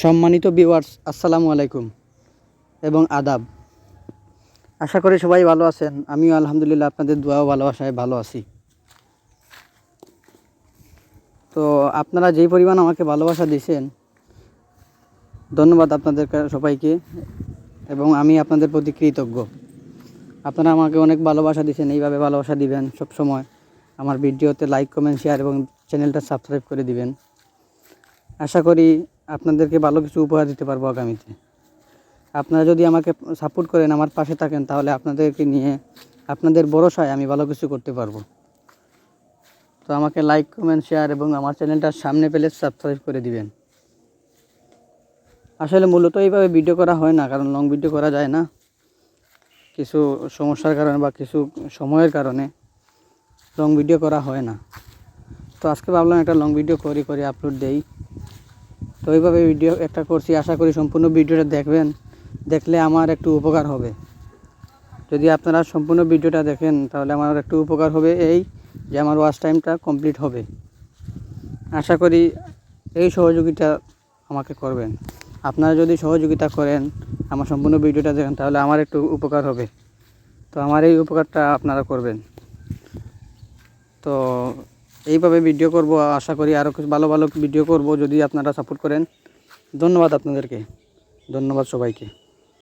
সম্মানিত ভিউয়ার্স আসসালামু আলাইকুম এবং আদাব। আশা করি সবাই ভালো আছেন। আমিও আলহামদুলিল্লাহ আপনাদের দোয়া ভালোবাসায় ভালো আছি। তো আপনারা যেই পরিমাণ আমাকে ভালোবাসা দিয়েছেন, ধন্যবাদ আপনাদের সবাইকে এবং আমি আপনাদের প্রতি কৃতজ্ঞ। আপনারা আমাকে অনেক ভালোবাসা দিয়েছেন, এইভাবে ভালোবাসা দিবেন সব সময় আমার ভিডিওতে লাইক কমেন্ট শেয়ার এবং চ্যানেলটা সাবস্ক্রাইব করে দিবেন। আশা করি আপনাদেরকে ভালো কিছু উপহার দিতে পারব আগামীতে। আপনারা যদি আমাকে সাপোর্ট করেন, আমার পাশে থাকেন, তাহলে আপনাদেরকে নিয়ে আপনাদের ভরসায় আমি ভালো কিছু করতে পারব। তো আমাকে লাইক কমেন্ট শেয়ার এবং আমার চ্যানেলটা সামনে পেলে সাবস্ক্রাইব করে দিবেন। আসলে মূলত এইভাবে ভিডিও করা হয় না, কারণ লং ভিডিও করা যায় না। কিছু সমস্যার কারণে বা কিছু সময়ের কারণে লং ভিডিও করা হয় না। তো আজকে ভাবলাম একটা লং ভিডিও করি, করে আপলোড দেই। তো এইভাবে ভিডিও একটা করছি। আশা করি সম্পূর্ণ ভিডিওটা দেখবেন। দেখলে আমার একটু উপকার হবে। যদি আপনারা সম্পূর্ণ ভিডিওটা দেখেন, তাহলে আমার একটু উপকার হবে এই যে আমার ওয়াচ টাইমটা কমপ্লিট হবে। আশা করি এই সহযোগিতা আমাকে করবেন। আপনারা যদি সহযোগিতা করেন, আমার সম্পূর্ণ ভিডিওটা দেখেন, তাহলে আমার একটু উপকার হবে। তো আমার এই উপকারটা আপনারা করবেন। তো এইভাবে ভিডিও করব, আশা করি আরও কিছু ভালো ভালো ভিডিও করব। যদি আপনারা সাপোর্ট করেন, ধন্যবাদ আপনাদেরকে। ধন্যবাদ সবাইকে।